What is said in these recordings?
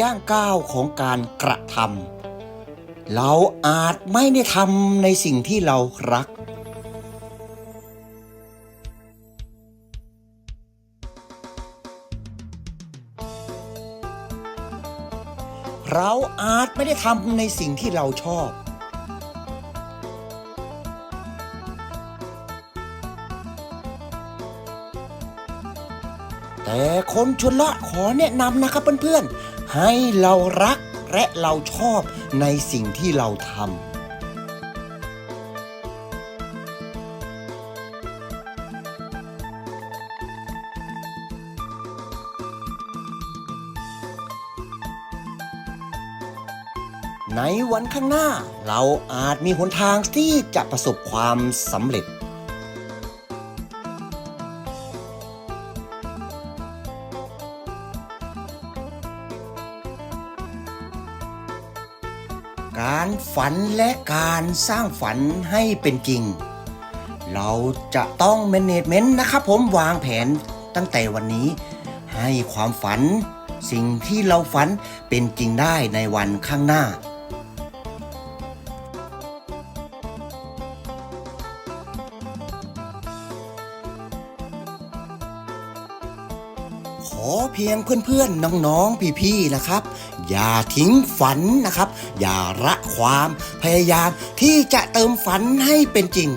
ย่างก้าวของการกระทำเราอาจไม่ได้ทำในสิ่งที่เรารัก เราอาจไม่ได้ทำในสิ่งที่เราชอบแต่คนชนละขอแนะนำนะครับเพื่อนๆ ให้เรารักและเราชอบในสิ่งที่เราทำในวันข้างหน้า เราอาจมีหนทางที่จะประสบความสำเร็จ การฝันและการสร้างฝันให้เป็นจริง เราจะต้องแมネจเมนต์นะครับผมวางแผนตั้งแต่วันนี้ ให้ความฝัน สิ่งที่เราฝันเป็นจริงได้ในวันข้างหน้า ขอเพียงเพื่อนๆน้องๆพี่ๆนะครับ อย่าทิ้งฝันนะครับ อย่าละความพยายามที่จะเติมฝันให้เป็นจริง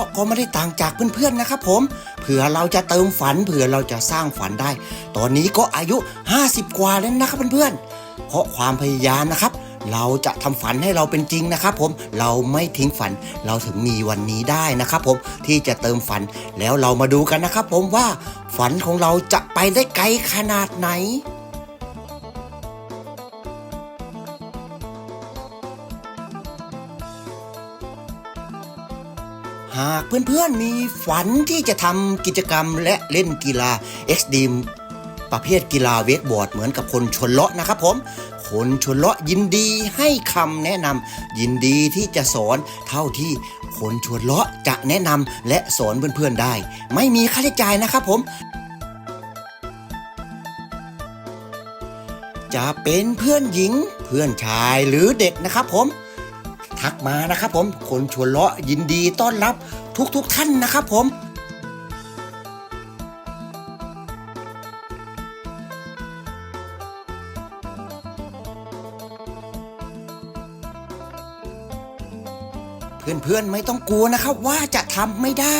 ะก็ไม่ได้ต่างจากเพื่อนๆนะครับผมเผื่อเราจะเติมฝันเผื่อเราจะสร้างฝันได้ ตอนนี้ก็อายุ 50 กว่าแล้วนะครับเพื่อนๆเพราะความพยายามนะครับ เราจะทำฝันให้เราเป็นจริงนะครับผมเราไม่ทิ้งฝันเราถึงมีวันนี้ได้นะครับผมที่จะเติมฝันแล้วเรามาดูกันนะครับผมว่าฝันของเราจะไปได้ไกลขนาดไหน หากเพื่อนๆมีฝันที่จะทำกิจกรรมและเล่นกีฬา x d มประเภทกีฬาเวกบอร์ดเหมือนกับคนชนเลาะนะครับผม คนชนเลาะยินดีให้คำแนะนำยินดีที่จะสอนเท่าที่คนชวนเลาะจะแนะนำและสอนเพื่อนๆได้ ไม่มีค่าใช้จ่ายนะครับผมจะเป็นเพื่อนหญิง เพื่อนชายหรือเด็กนะครับผม ทักมานะครับผมคนชวนเลาะยินดีต้อนรับทุกๆทท่านนะครับผมเพื่อนๆไม่ต้องกลัวนะครับว่าจะทำไม่ได้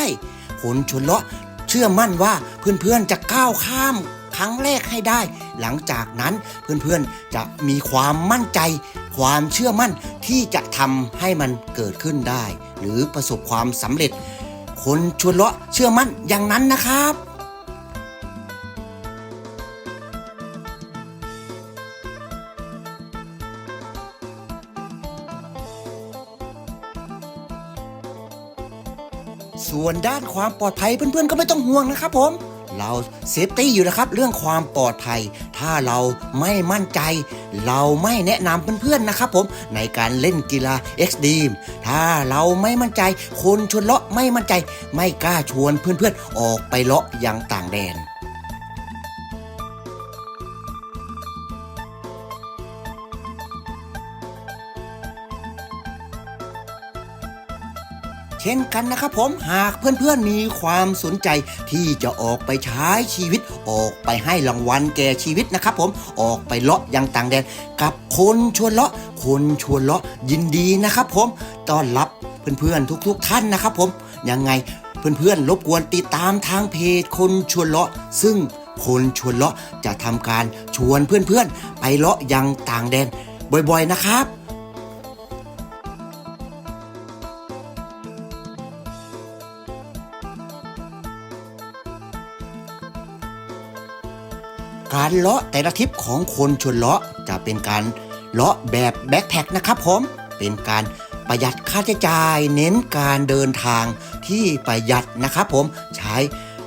คนชวนเลาะเชื่อมั่นว่าเพื่อนๆจะก้าวข้าม ครั้งแรกให้ได้ หลังจากนั้นเพื่อนๆจะมีความมั่นใจ ความเชื่อมั่นที่จะทำให้มันเกิดขึ้นได้ หรือประสบความสำเร็จ คนชวนเลาะเชื่อมั่นอย่างนั้นนะครับส่วนด้านความปลอดภัยเพื่อนๆก็ไม่ต้องห่วงนะครับผม เราเซฟตี้อยู่นะครับ เรื่องความปลอดภัย ถ้าเราไม่มั่นใจ เราไม่แนะนำเพื่อนๆนะครับผมในการเล่นกีฬา x d มถ้าเราไม่มั่นใจ คนชวนเลาะไม่มั่นใจ ไม่กล้าชวนเพื่อนๆออกไปเลาะยังต่างแดน เช่นกันนะครับผมหากเพื่อนๆมีความสนใจที่จะออกไปใช้ชีวิต ออกไปให้รางวัลแก่ชีวิตนะครับผมออกไปเลาะยังต่างแดน กับคนชวนเลาะ คนชวนเลาะยินดีนะครับผมต้อนรับเพื่อนๆทุก ๆ ท่านนะครับผมยังไงเพื่อนๆรบกวนติดตามทางเพจคนชวนเลาะ ซึ่งคนชวนเลาะจะทำการชวนเพื่อนๆ ไปเลาะยังต่างแดนบ่อยๆนะครับ การเลาะแต่ละทริปของคนชวนเลาะจะเป็นการเลาะแบบแบ็คแพ็คนะครับผมเป็นการประหยัดค่าใช้จ่าย เน้นการเดินทางที่ประหยัดนะครับผมใช้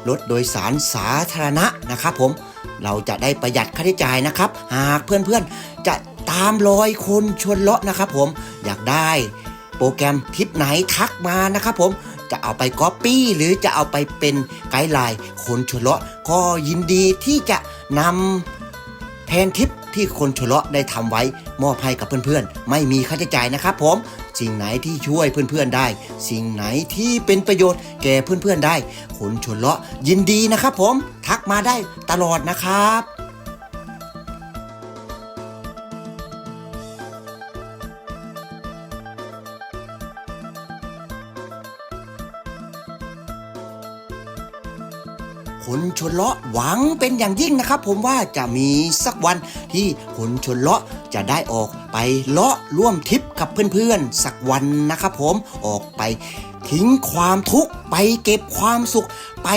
รถโดยสารสาธารณะนะครับผมเราจะได้ประหยัดค่าใช้จ่ายนะครับ หากเพื่อนๆ จะตามรอยคนชวนเลาะนะครับผมอยากได้โปรแกรมทริปไหนทักมานะครับผมจะเอาไปก๊อปปี้หรือจะเอาไปเป็นไกด์ไลน์คนชวนเลาะก็ยินดีที่จะ นำแทนทริปที่คนชวนเลาะได้ทำไว้มอบให้กับเพื่อนๆ ไม่มีค่าใช้จ่ายนะครับผม สิ่งไหนที่ช่วยเพื่อนๆได้ สิ่งไหนที่เป็นประโยชน์แก่เพื่อนๆได้คนชนเลาะยินดีนะครับผมทักมาได้ตลอดนะครับ คนชนเลาะหวังเป็นอย่างยิ่งนะครับ ผมว่าจะมีสักวันที่คนชนเลาะจะได้ออกไปเลาะร่วมทริปกับเพื่อนๆ สักวันนะครับผมออกไปทิ้งความทุกข์ไปเก็บความสุข ไป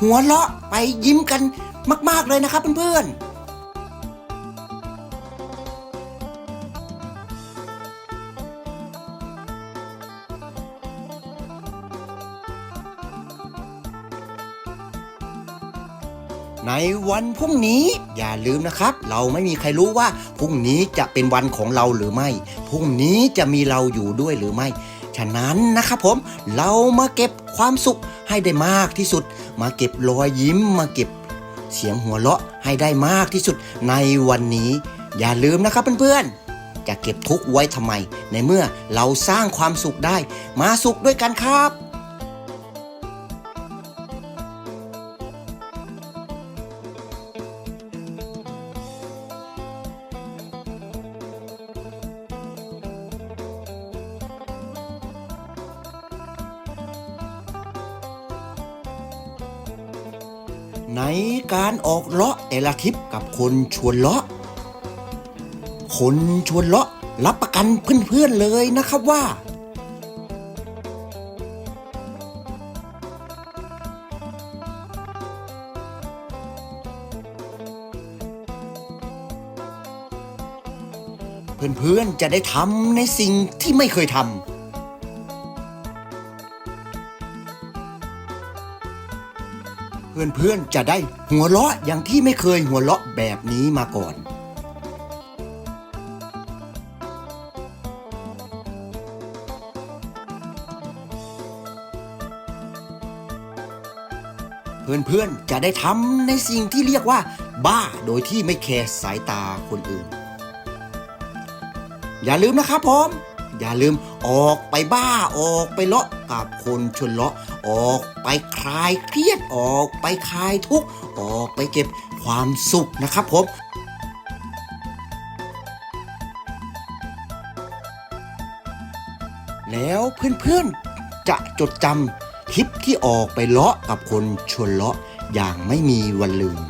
หัวเลาะไปยิ้มกันมาก ๆเลยนะครับเพื่อนๆ วันพรุ่งนี้อย่าลืมนะครับ เราไม่มีใครรู้ว่าพรุ่งนี้จะเป็นวันของเราหรือไม่พรุ่งนี้จะมีเราอยู่ด้วยหรือไม่ฉะนั้นนะครับผมเรามาเก็บความสุขให้ได้มากที่สุด มาเก็บรอยยิ้ม มาเก็บเสียงหัวเราะให้ได้มากที่สุดในวันนี้ อย่าลืมนะครับเพื่อนๆจะเก็บทุกไว้ทำไม ในเมื่อเราสร้างความสุขได้ มาสุขด้วยกันครับ ในการออกเลาะแต่ละทริปกับคนชวนเลาะ คนชวนเลาะรับประกันเพื่อนๆเลยนะครับว่า เพื่อนๆจะได้ทำในสิ่งที่ไม่เคยทำ เพื่อนๆจะได้หัวเราะอย่างที่ไม่เคยหัวเราะแบบนี้มาก่อนเพื่อนๆ จะได้ทำในสิ่งที่เรียกว่า บ้าโดยที่ไม่แคร์สายตาคนอื่น อย่าลืมนะครับผม อย่าลืมออกไปบ้าออกไปเลาะกับคนชนเลาะ ออกไปคลายเครียดออกไปคลายทุกข์ออกไปเก็บความสุขนะครับผมแล้วเพื่อนๆจะจดจำทริปที่ออกไปเลาะกับคนชวนเลาะอย่างไม่มีวันลืม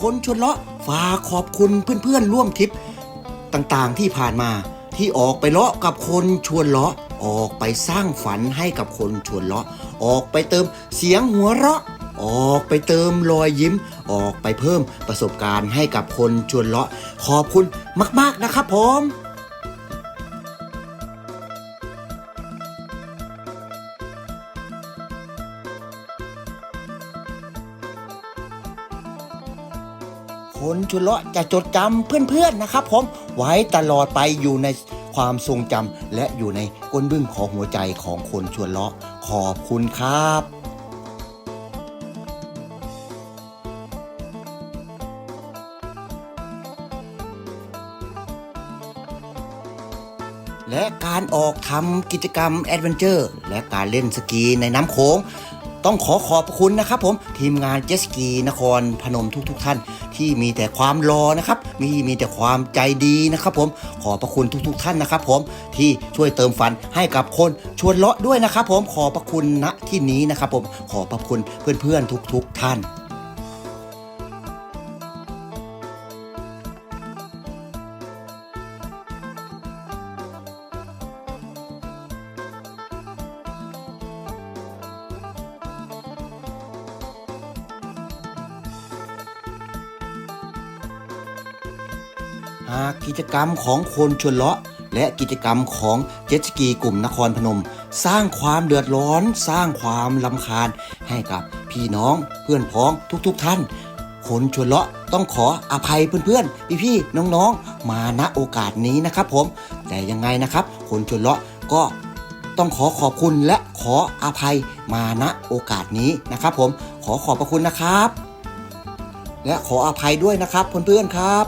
คนชวนเลาะฝากขอบคุณเพื่อนๆร่วมทริปต่างๆที่ผ่านมาที่ออกไปเลาะกับคนชวนเลาะออกไปสร้างฝันให้กับคนชวนเลาะออกไปเติมเสียงหัวเราะ ออกไปเติมรอยยิ้ม ออกไปเพิ่มประสบการณ์ให้กับคนชวนเลาะ ขอบคุณมาก ๆนะครับผม คนชุเลาะจะจดจำเพื่อนๆนะครับ ผมไว้ตลอดไปอยู่ในความทรงจำและอยู่ในก้นบึ้งของหัวใจของคนชวนเลาะขอบคุณครับและการออกทำกิจกรรมแอดเวนเจอร์และการเล่นสกีในน้ำโขง ต้องขอขอบคุณนะครับผม ทีมงานเจสกีนครพนมทุกๆทท่าน ที่มีแต่ความรอนะครับมีมีแต่ความใจดีนะครับผมขอพระคุณทุกๆทท่านนะครับผมที่ช่วยเติมฝันให้กับคนชวนเลาะด้วยนะครับผมขอพระคุณณที่นี้นะครับผมขอพระคุณเพื่อนๆทุกๆท่าน จกรรมของคนชวนเลาะ และกิจกรรมของเจ็ตสกีกลุ่มนครพนม สร้างความเดือดร้อน สร้างความลำคาญ ให้กับพี่น้องเพื่อนพ้องทุกๆทท่าน คนชวนเลาะต้องขออภัยเพื่อนๆ พี่ๆน้องๆ มาณโอกาสนี้นะครับผม แต่ยังไงนะครับ คนชวนเลาะก็ต้องขอขอบคุณและขออภัยมาณโอกาสนี้นะครับ ผมขอขอบพระคุณนะครับ และขออภัยด้วยนะครับเพื่อนๆครับ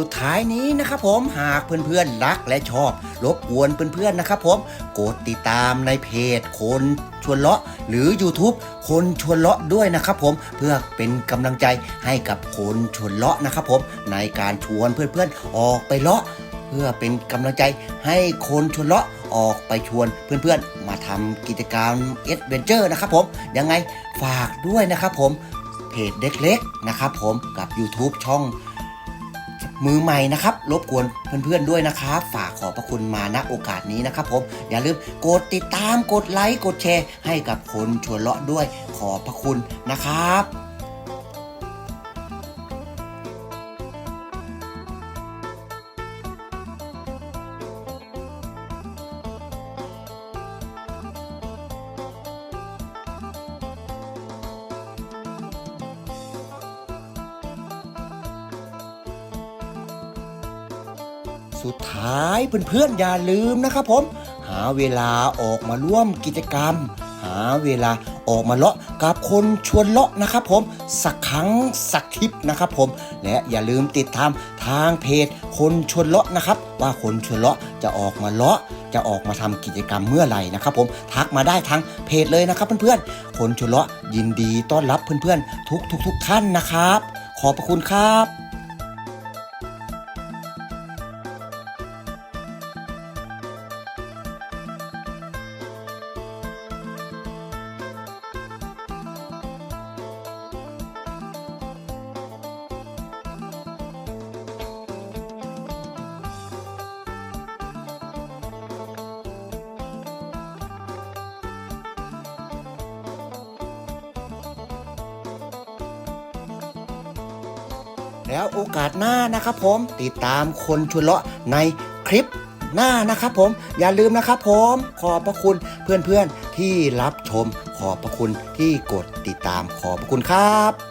สุดท้ายนี้นะครับผมหากเพื่อนๆรักและชอบรบกวนเพื่อนๆนะครับผมกดติดตามในเพจคนชวนเลาะหรือ YouTube คนชวนเลาะด้วยนะครับผมเพื่อเป็นกำลังใจให้กับคนชวนเลาะนะครับผมในการชวนเพื่อนๆออกไปเลาะ เพื่อเป็นกำลังใจให้คนชวนเลาะออกไปชวนเพื่อนๆ มาทำกิจกรรมเอ็ดเวนเจอร์นะครับผมยังไงฝากด้วยนะครับผมเพจเล็กๆนะครับผมกับ YouTube ช่อง มือใหม่นะครับ รบกวนเพื่อนๆด้วยนะครับ ฝากขอบพระคุณมาณโอกาสนี้นะครับผมอย่าลืมกดติดตามกดไลค์กดแชร์ให้กับคนชวนเลาะด้วยขอบพระคุณนะครับ สุดท้ายเพื่อนๆอย่าลืมนะครับผม หาเวลาออกมาร่วมกิจกรรม หาเวลาออกมาเลาะกับคนชวนเลาะนะครับผมสักครั้งสักทริปนะครับผม และอย่าลืมติดตามทางเพจคนชวนเลาะนะครับ ว่าคนชวนเลาะจะออกมาเลาะจะออกมาทำกิจกรรมเมื่อไหร่นะครับผมทักมาได้ทางเพจเลยนะครับเพื่อนๆคนชวนเลาะยินดีต้อนรับเพื่อนๆ ทุกๆทุกท่านนะครับ ขอบพระคุณครับ แล้วโอกาสหน้านะครับผมติดตามคนชุนเลาะในคลิปหน้านะครับผมอย่าลืมนะครับผมขอบพระคุณเพื่อนๆที่รับชม ขอบพระคุณที่กดติดตามขอบพระคุณครับ